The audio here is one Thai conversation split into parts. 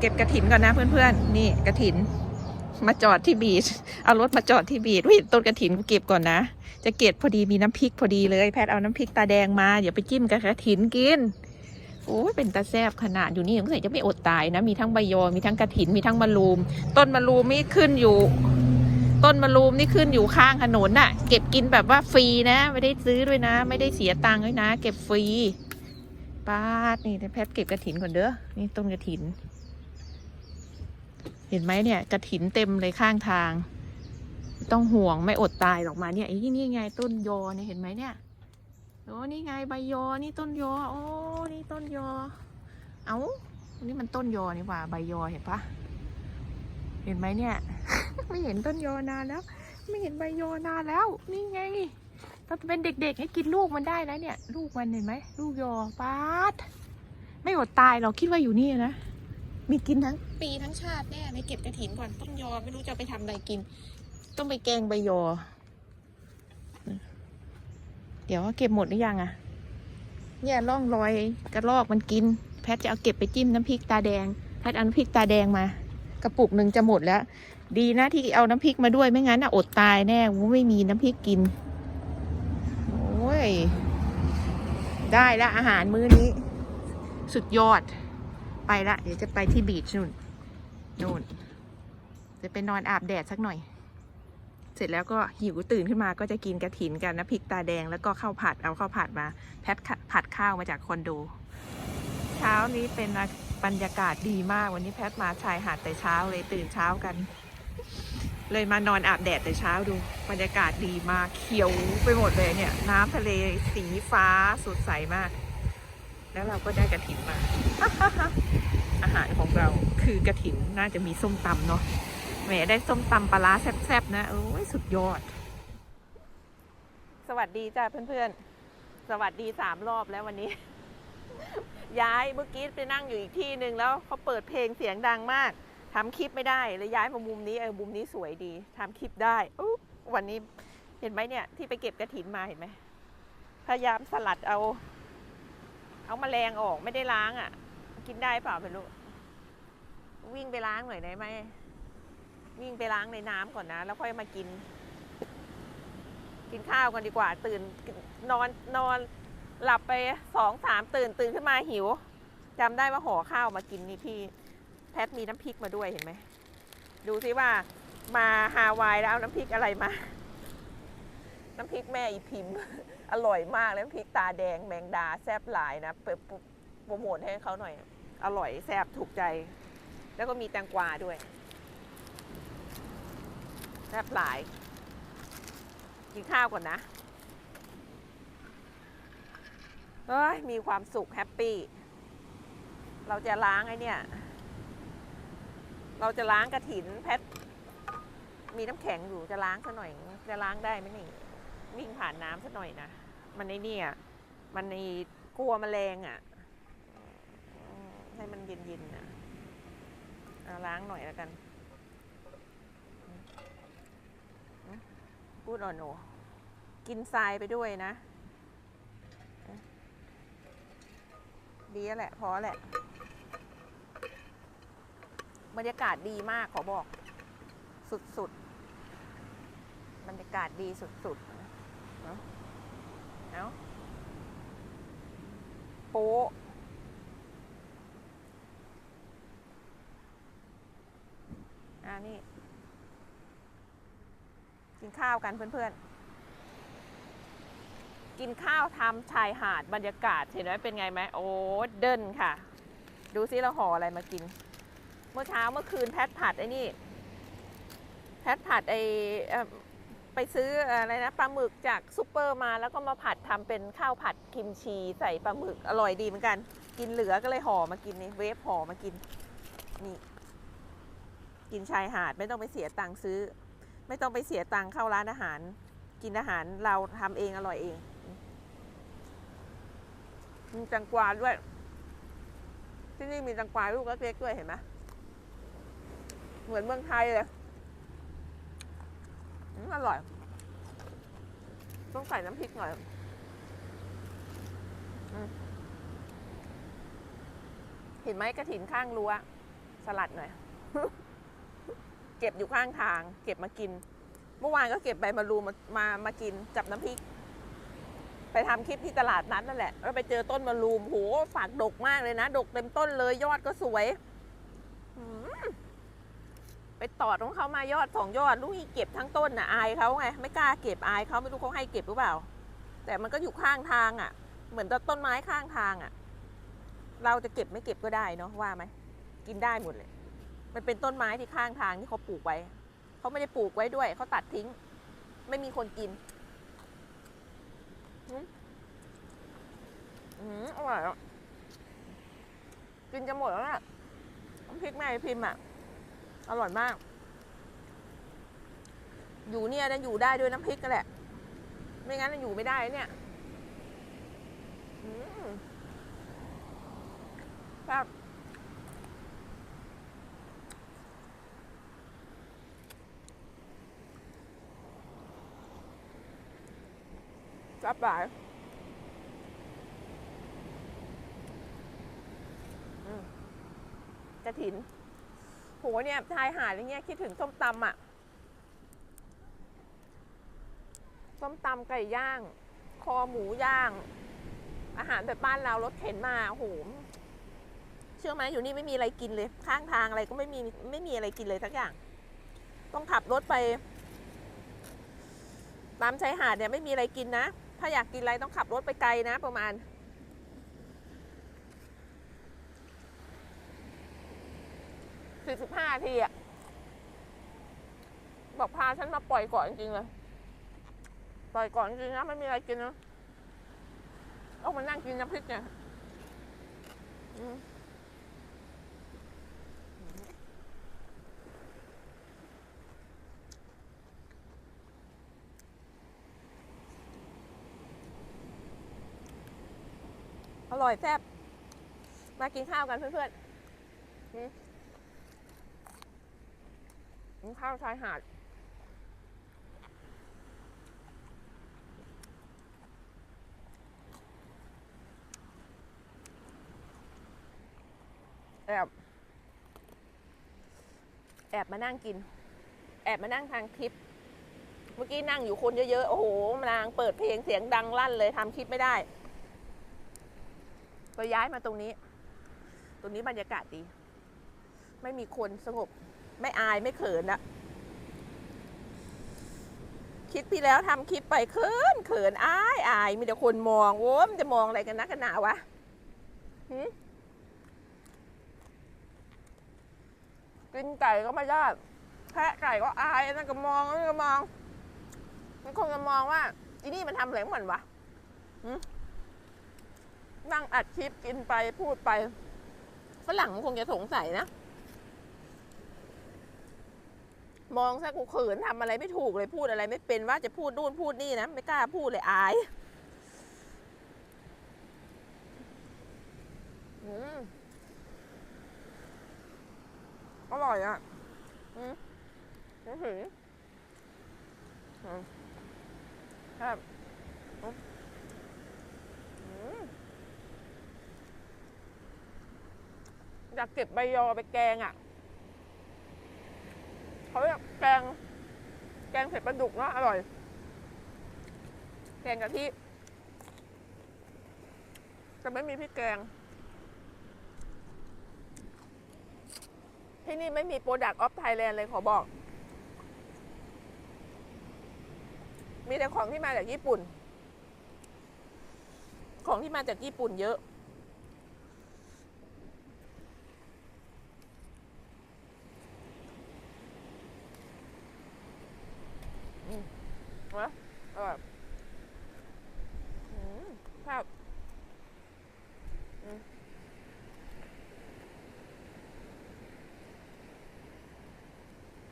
เก็บกระถินก่อนนะเพื่อนๆ นี่กระถิน มาจอดที่บีช เอารถมาจอดที่บีชวิต้นกระถินเก็บก่อนนะ จะเก็บพอดีมีน้ำพริกพอดีเลย แพทย์เอาน้ำพริกตาแดงมาเดี๋ยวไปจิ้มกับกระถินกินโอ้ยเป็นตาแซบขนาดอยู่นี่สงสัยจะไม่อดตายนะ มีทั้งใบยอ มีทั้งกระถิน มีทั้งมะรูม ต้นมะรูมนี่ขึ้นอยู่ ต้นมะรูมนี่ขึ้นอยู่ข้างถนนน่ะ เก็บกินแบบว่าฟรีนะ ไม่ได้ซื้อด้วยนะ ไม่ได้เสียตังค์ด้วยนะ เก็บฟรีป้าดนี่แพทย์เก็บกระถินก่อนเด้อ นี่ต้นกระถิน เห็นไหมเนี่ยกระถินเต็มเลยข้างทาง ต้องห่วงไม่อดตายหรอกมาเนี่ยไอ้นี่ไงต้นยอเนี่ยเห็นไหมเนี่ยโอ้นี่ไงใบยอนี่ต้นยอโอ้นี่ต้นยอ เอ้านี่มันต้นยอนี่ว่าใบยอเห็นปะเห็นไหมเนี่ย ไม่เห็นต้นยอนานแล้ว ไม่เห็นใบยอนานแล้ว นี่ไงตอนเป็นเด็กๆให้กินลูกมันได้แล้วเนี่ย ลูกมันเห็นไหมลูกยอปาดไม่อดตายเราคิดว่าอยู่นี่นะ มีกินทั้งปีทั้งชาติแน่ไม่เก็บกระถินก่อนต้นยอไม่รู้จะไปทำอะไรกิน ต้องไปแกงใบยอ เดี๋ยวเก็บหมดหรือยังอะเนี่ยร่องรอยกระรอกมันกิน แพทจะเอาเก็บไปจิ้มน้ำพริกตาแดง แพทเอาน้ำพริกตาแดงมา กระปุกหนึ่งจะหมดแล้ว ดีนะที่เอาน้ำพริกมาด้วยไม่งั้นน่ะอดตายแน่ไม่มีน้ำพริกกินโอ้ยได้แล้วอาหารมื้อนี้ สุดยอด ไปละเดี๋ยวจะไปที่บีชนู่นนู่น จะไปนอนอาบแดดสักหน่อย เสร็จแล้วก็หิวตื่นขึ้นมาก็จะกินกระถินกันนะพริกตาแดงแล้วก็ข้าวผัดเอาข้าวผัดมา แพทผัดข้าวมาจากคอนโด เช้านี้เป็นบรรยากาศดีมากวันนี้แพทมาชายหาดแต่เช้าเลยตื่นเช้ากัน เลยมานอนอาบแดดแต่เช้าดู บรรยากาศดีมากเขียวไปหมดเลยเนี่ย น้ำทะเลสีฟ้าสดใสมาก แล้วเราก็ได้กระถินมา หารของเราคือกระถินน่าจะมีส้มตำเนาะแหมได้ส้มตำปลาร้าแซ่บๆนะโอ้ยสุดยอด สวัสดีจ้าเพื่อนๆ สวัสดีสามรอบแล้ววันนี้ ย้ายเมื่อกี้ไปนั่งอยู่อีกที่หนึ่งแล้วเขาเปิดเพลงเสียงดังมากทำคลิปไม่ได้เลยย้ายมามุมนี้เออมุมนี้สวยดีทำคลิปได้วันนี้เห็นไหมเนี่ยที่ไปเก็บกระถินมาเห็นไหมพยายามสลัดเอา เอาแมลงออกไม่ได้ล้างอะ่ะ กินได้เปล่าไม่รู้ วิ่งไปล้างหน่อยได้ไหมวิ่งไปล้างในน้ำก่อนนะ แล้วค่อยมากิน กินข้าวกันดีกว่า ตื่นนอนนอนหลับไปสองสามตื่นตื่นขึ้นมาหิวจำได้ว่าห่อข้าวมากินนี่พี่แพทมีน้ำพริกมาด้วยเห็นไหมดูซิว่ามาฮาวายแล้วเอาน้ำพริกอะไรมา น้ำพริกแม่อีพิมพ์ อร่อยมากเลยน้ำพริกตาแดงแมงดาแซบหลายนะเปิดโปรโมทให้เขาหน่อย อร่อยแซบถูกใจ แล้วก็มีแตงกวาด้วยแซบหลาย กินข้าวก่อนนะเฮ้ยมีความสุขแฮปปี้ เราจะล้างไอ้เนี่ย เราจะล้างกระถินแพท มีน้ำแข็งอยู่จะล้างซะหน่อย จะล้างได้ไหมนี่วิ่งผ่านน้ำซะหน่อยนะ มันในนี่อะมันในกลัวแมลงอะ ให้มันเย็นๆนะ ล้างหน่อยแล้วกันพูดอ่อนโหนกินทรายไปด้วยนะ ดีแล้วแหละ พอแหละ บรรยากาศดีมากขอบอก สุดๆ บรรยากาศดีสุดๆเนาะเอาโป๊ะอ่า นี่ กินข้าวกันเพื่อนๆ กินข้าวทำชายหาดบรรยากาศเห็นไหมเป็นไงไหมโอ้เดินค่ะ ดูซิเราห่ออะไรมากิน เมื่อเช้าเมื่อคืนแพทผัดไอ้นี่ แพทผัดไอเอ่อไปซื้ออะไรนะปลาหมึกจากซูเปอร์มาแล้วก็มาผัดทำเป็นข้าวผัดคิมชีใส่ปลาหมึกอร่อยดีเหมือนกัน กินเหลือก็เลยห่อมากินนี่เวฟห่อมากินนี่ กินชายหาดไม่ต้องไปเสียตังค์ซื้อ ไม่ต้องไปเสียตังค์เข้าร้านอาหาร กินอาหารเราทำเองอร่อยเองมีแตงกวาด้วย ที่นี่มีแตงกวาลูกเล็กๆด้วยเห็นไหมเหมือนเมืองไทยเลยอร่อย ต้องใส่น้ำพริกหน่อยอเห็นไหมกระถินข้างรั้วสลัดหน่อย เก็บอยู่ข้างทาง เก็บมากิน เมื่อวานก็เก็บใบมะรูมมามามากินกับน้ำพริก ไปทำคลิปที่ตลาดนัดนั่นแหละแล้วไปเจอต้นมะรูมโหฝากดกมากเลยนะดกเต็มต้นเลยยอดก็สวยไปตอดของเขามายอดสองยอดลูกนี่เก็บทั้งต้นน่ะอายเขาไงไม่กล้าเก็บอายเขาไม่รู้เขาให้เก็บหรือเปล่า แต่มันก็อยู่ข้างทางอะ เหมือนต้นไม้ข้างทางอะ เราจะเก็บไม่เก็บก็ได้เนาะว่าไหมกินได้หมดเลย มันเป็นต้นไม้ที่ข้างทางที่เขาปลูกไว้ เขาไม่ได้ปลูกไว้ด้วย เขาตัดทิ้ง ไม่มีคนกิน อืมอืมอร่อยอะกินจะหมดแล้วน่ะน้ำพริกแม่พิมพ์อะ อร่อยมาก อยู่เนี่ยนะอยู่ได้ด้วยน้ำพริกกันแหละ ไม่งั้นน่ะอยู่ไม่ได้เนี่ย อืมครับ รับหลายกระถินโหเนี่ยชายหาดอย่างเงี้ยคิดถึงส้มตำอะ ส้มตำไก่ย่าง คอหมูย่าง อาหารแบบบ้านเรารถเข็นมาโหเชื่อไหมอยู่นี่ไม่มีอะไรกินเลย ข้างทางอะไรก็ไม่มีไม่มีอะไรกินเลยสักอย่าง ต้องขับรถไปตามชายหาดเนี่ยไม่มีอะไรกินนะ ถ้าอยากกินอะไรต้องขับรถไปไกลนะประมาณ สี่สิบห้าทีอะบอกพาฉันมาปล่อยก่อนจริงเลย ปล่อยก่อนจริงนะไม่มีอะไรกินนะเอามานั่งกินน้ำพริกเนี่ย ร่อยแซ่บมากินข้าวกันเพื่อนๆข้าวชายหาดแอบแอบมานั่งกิน แอบมานั่งทางคลิป เมื่อกี้นั่งอยู่คนเยอะๆ โอ้โหนางเปิดเพลงเสียงดังลั่นเลยทำคลิปไม่ได้ ก็ย้ายมาตรงนี้ ตรงนี้บรรยากาศดี ไม่มีคนสงบ ไม่อายไม่เขินละคลิปที่แล้วทำคลิปไปเขินเขินอายอายมีแต่คนมองโอ้มันจะมองอะไรกันนักกันหนาวะกินไก่ก็ไม่ได้แพะไก่ก็อายนั่นก็มองนั่นก็มองมันคงจะมองว่าอีนี่มันทำอะไรของมันวะหึ นั่งอัดคลิปกินไปพูดไป ฝรั่งมันคงจะสงสัยนะ มองซะกูเขินทำอะไรไม่ถูกเลยพูดอะไร ไม่เป็นว่าจะพูดนู่นพูดนี่นะ ไม่กล้าพูดเลยอายอืมอร่อยอะอืมอือหืออืมครับอืมอืม อยากเก็บใบยอไปแกงอะเขาเรียกแกง แกงเผ็ดปลาดุกเนาะอร่อย แกงกะทิจะไม่มีพริกแกง ที่นี่ไม่มีโปรดักต์ออฟไทยแลนด์เลยขอบอก มีแต่ของที่มาจากญี่ปุ่น ของที่มาจากญี่ปุ่นเยอะ อืมนะอร่อยอืมครับอืม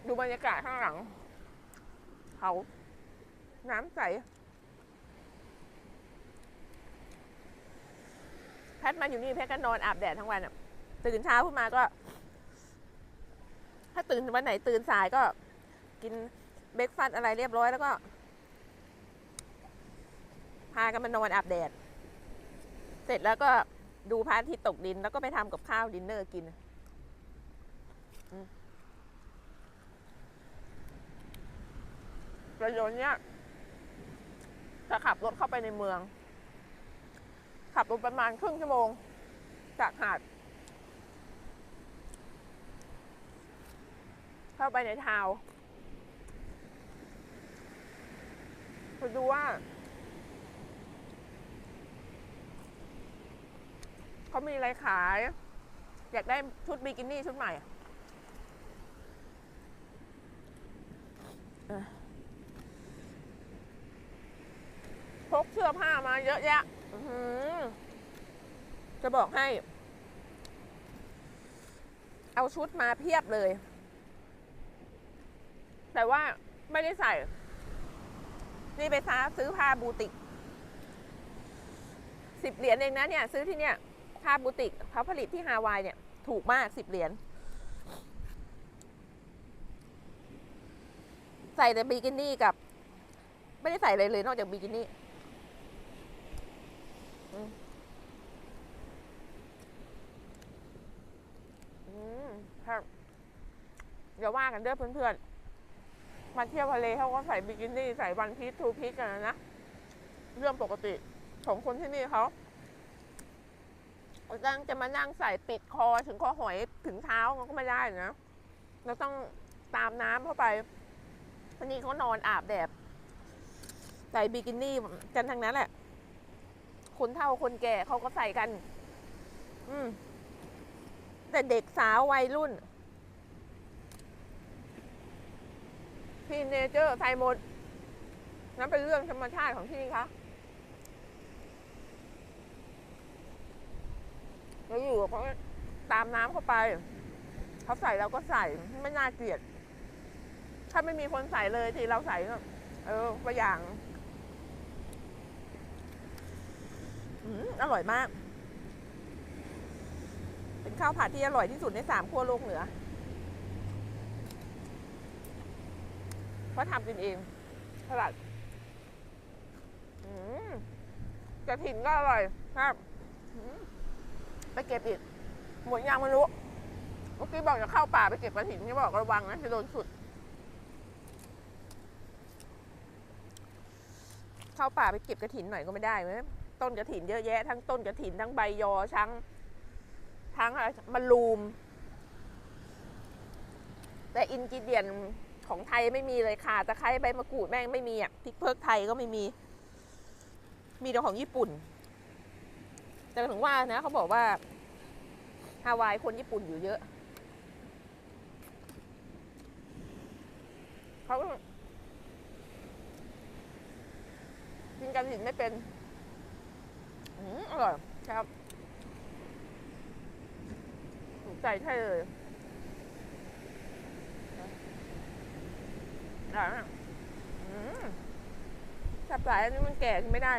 ดูบ รรยากาศข้างหลัง เขา น้ำใส แพทมาอยู่นี่แพทก็นอนอาบแดดทั้งวันอะตื่นเช้าขึ้นมาก็ ถ้าตื่นวันไหนตื่นสายก็กินเบรกฟาสอะไรเรียบร้อยแล้วก็ พากันมานอนอาบแดด เสร็จแล้วก็ดูพระอาทิตย์ตกดินแล้วก็ไปทำกับข้าวดินเนอร์กิน อืม ประโยชน์เนี้ยจะขับรถเข้าไปในเมือง ขับรถประมาณครึ่งชั่วโมง จากหาด เข้าไปในทาวน์ไปดูว่า เขามีอะไรขาย อยากได้ชุดบิกินี่ชุดใหม่ เออพ กเสื้อผ้ามาเยอะแยะจะบอกให้ เอาชุดมาเพียบเลย แต่ว่าไม่ได้ใส่ นี่ไปซ้าซื้อผ้าบูติกสิบเหรียญเองนะเนี่ย ซื้อที่เนี่ยผ้าบูติกเขาผลิตที่ฮาวายเนี่ย ถูกมากสิบเหรียญใส่แต่บิกินี่กับ ไม่ได้ใส่อะไรเลยนอกจากบิกินี่อืมอืมครับ อย่าว่ากันเด้อเพื่อนๆ มาเที่ยวทะเลเขาก็ใส่บิกินี่ใส่วันพีชทูพีชกันนะ เรื่องปกติของคนที่นี่เขาตั้งจะมานั่งใส่ปิดคอถึงคอหอยถึงเท้ามันก็ไม่ได้นะ เราต้องตามน้ำเข้าไปทีนี้เขานอนอาบแดดใส่บิกินี่กันทั้งนั้นแหละ คนเฒ่าคนแก่เขาก็ใส่กัน อืมแต่เด็กสาววัยรุ่น ทีเนเจอร์ใส่หมดนั่นเป็นเรื่องธรรมชาติของที่นี่คะเราอยู่กับเขาตามน้ำเข้าไป เขาใส่เราก็ใส่ไม่น่าเกลียด ถ้าไม่มีคนใส่เลยที่เราใส่ก็เออตัวอย่างอืมอร่อยมาก เป็นข้าวผัดที่อร่อยที่สุดในสามขั้วโลกเหนือ เพราะทำกินเองตลาดกระถิ่นก็อร่อยครับไปเก็บอีกหมดยังไม่รู้เมื่อกี้บอกจะเข้าป่าไปเก็บกระถิ่นที่บอกระวังนะจะโดนสุด เข้าป่าไปเก็บกระถินหน่อยก็ไม่ได้ไหมต้นกระถินเยอะแยะ ทั้งต้นกระถินทั้งใบยอทั้งทั้งอะไรมะลูม แต่อินกิเดียน ของไทยไม่มีเลยค่ะตะไคร้ใบมะกรูดแม่งไม่มีอะพริกเพิกไทยก็ไม่มี มีแต่ของญี่ปุ่น แต่ถึงว่านะเขาบอกว่าฮาวายคนญี่ปุ่นอยู่เยอะเขากินกระถิ่นไม่เป็นอืมอร่อยครับถูกใจใช่เลย อะสับหลายอันนี้มันแก่ไม่ได้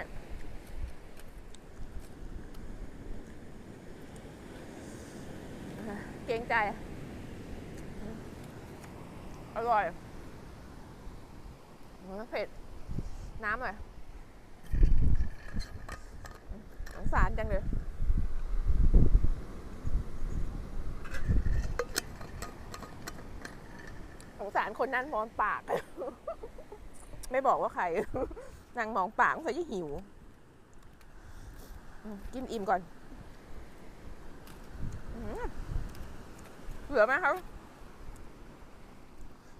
เกรงใจ อร่อยอืมเผ็ด น้ำหน่อยสงสารจังเลย งสารคนนั้นมองปาก ไม่บอกว่าใคร นางมองปากเขาจะหิว กินอิ่มก่อนเหลือไหมครับ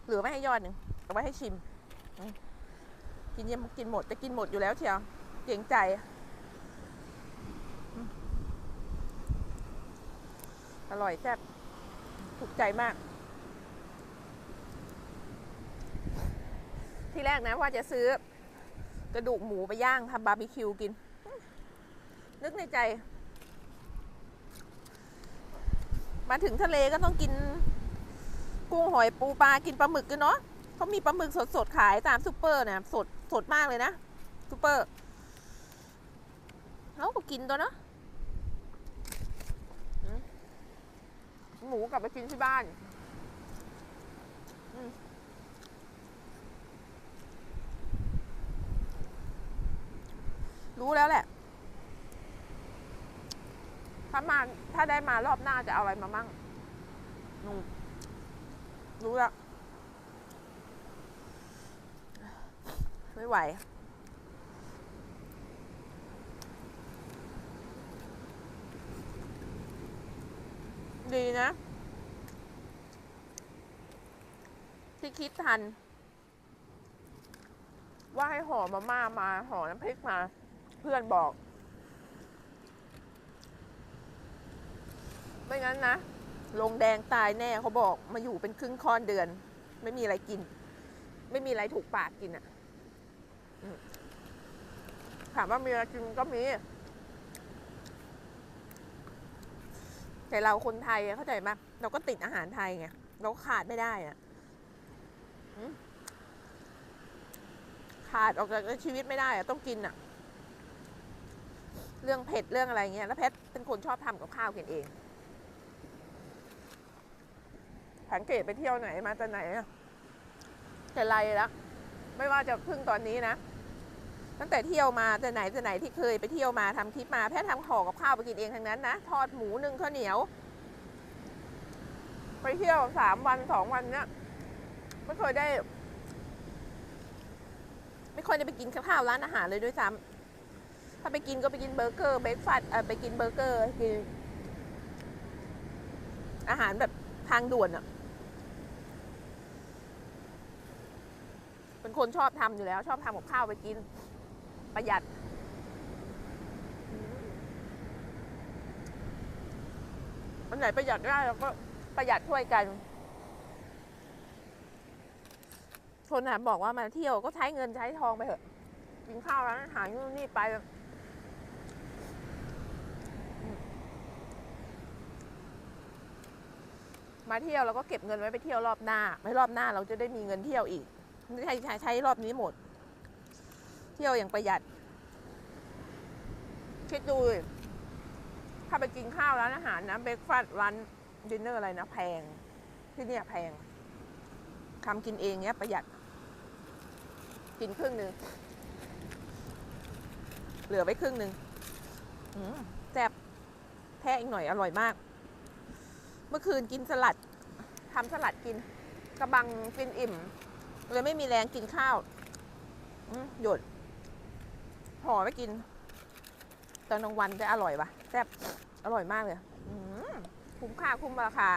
เหลือไว้ให้ยอดหนึ่งเอาไว้ให้ชิม กินยังกินหมดจะกินหมดอยู่แล้วเชียว เกรงใจอืมอร่อยแซ่บถูกใจมาก ที่แรกนะว่าจะซื้อกระดูกหมูไปย่างทำบาร์บีคิวกิน นึกในใจ มาถึงทะเลก็ต้องกิน กุ้งหอยปูปลากินปลาหมึกกันเนาะเขามีปลาหมึกสดๆขายตามซูเปอร์นี่ยสดสดมากเลยนะซูเปอร์เราก็กินตัวเนาะหมูกลับไปกินที่บ้าน รู้แล้วแหละ ถ้ามาถ้าได้มารอบหน้าจะเอาอะไรมามั่งนู่นรู้ละไม่ไหว ดีนะ ที่คิดทัน ว่าให้ห่อมาม่ามาห่อน้ำพริกมาเพื่อนบอก ไม่งั้นนะลงแดงตายแน่เขาบอกมาอยู่เป็นครึ่งค่อนเดือน ไม่มีอะไรกิน ไม่มีอะไรถูกปากกินอะ่ะถามว่ามีอะไรกินก็มี แต่เราคนไทยเข้าใจไหมเราก็ติดอาหารไทยไงเราขาดไม่ได้อะอืมขาดออกจากชีวิตไม่ได้อะต้องกินอะ เรื่องเผ็ดเรื่องอะไรเงี้ยแล้วแพทเป็นคนชอบทำกับข้าวกินเองสังเกตไปเที่ยวไหนมาจากไหนอะแต่ไรแล้วไม่ว่าจะเพิ่งตอนนี้นะตั้งแต่เที่ยวมาแต่ไหนแต่ไหนที่เคยไปเที่ยวมาทำคลิปมาแพทย์ทำห่อกับข้าวไปกินเองทั้งนั้นนะทอดหมูนึ่งข้าวเหนียว ไปเที่ยวสามวันสองวันเนี้ยไม่เคยได้ ไม่ค่อยได้ไปกินข้าวร้านอาหารเลยด้วยซ้ำ ถ้าไปกินก็ไปกินเบอร์เกอร์เบรกฟาสต์เออไปกินเบอร์เกอร์กินอาหารแบบทางด่วนอะเป็นคนชอบทำอยู่แล้ว ชอบทำกับข้าวไปกิน ประหยัดมันไหนประหยัดได้เราก็ประหยัดช่วยกัน คนน่ะบอกว่ามาเที่ยวก็ใช้เงินใช้ทองไปเถอะ กินข้าวร้านอาหารนู่นนี่ไปอืม มาเที่ยวเราก็เก็บเงินไว้ไปเที่ยวรอบหน้าไม่รอบหน้าเราจะได้มีเงินเที่ยวอีกใช่ใช้ใช้รอบนี้หมด เที่ยวอย่างประหยัด คิดดู ถ้าไปกินข้าวร้านอาหารนะเบรกฟาสต์ร้านดินเนอร์อะไรนะแพง ที่เนี่ยแพงทำกินเองเนี้ยประหยัด กินครึ่งหนึ่งเหลือไว้ครึ่งหนึ่งแซ่บแท้อีกหน่อยอร่อยมาก เมื่อคืนกินสลัดทำสลัดกินกระบังกินอิ่ม เลยไม่มีแรงกินข้าวหยดห่อไว้กิน ตอนกลางวันจะอร่อยปะแซ่บอร่อยมากเลยคุ้มค่าคุ้มราคา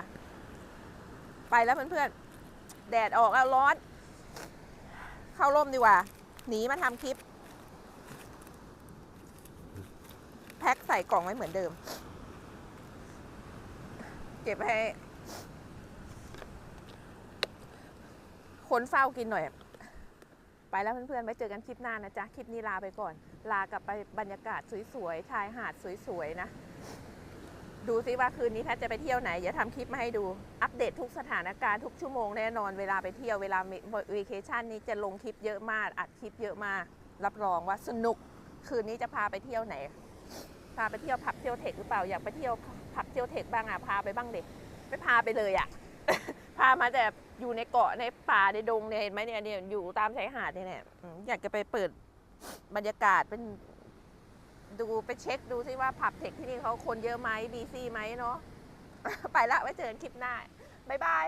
ไปแล้วเพื่อนๆ แดดออกแล้วร้อน เข้าร่มดีกว่า หนีมาทำคลิป แพ็คใส่กล่องไว้เหมือนเดิม เก็บให้ คนเฝ้ากินหน่อย ไปแล้วเพื่อนๆไว้เจอกันคลิปหน้านะจ๊ะ คลิปนี้ลาไปก่อน ลากลับไปบรรยากาศสวยๆ ชายหาดสวยๆ นะ ดูซิว่าคืนนี้แพทย์จะไปเที่ยวไหน อย่าทำคลิปมาให้ดู อัปเดตทุกสถานการณ์ทุกชั่วโมงแน่นอน เวลาไปเที่ยวเวลาวีเคชั่นนี้จะลงคลิปเยอะมาก อัดคลิปเยอะมาก รับรองว่าสนุก คืนนี้จะพาไปเที่ยวไหน พาไปเที่ยวผับเที่ยวเทคหรือเปล่า อยากไปเที่ยว ผับเที่ยวเทคบ้างอะพาไปบ้างเด็กไม่พาไปเลยอะ พามาแต่อยู่ในเกาะในป่าในดงเนี่ยเห็นไหมเนี่ยเนี่ยอยู่ตามชายหาดเนี่ยเนี่ยอยากจะไปเปิดบรรยากาศเป็นดูไปเช็คดูซิว่าผับเทคที่นี่เขาคนเยอะไหมบีซี่ไหมเนาะไปละไว้เจอกันคลิปหน้าบ๊ายบาย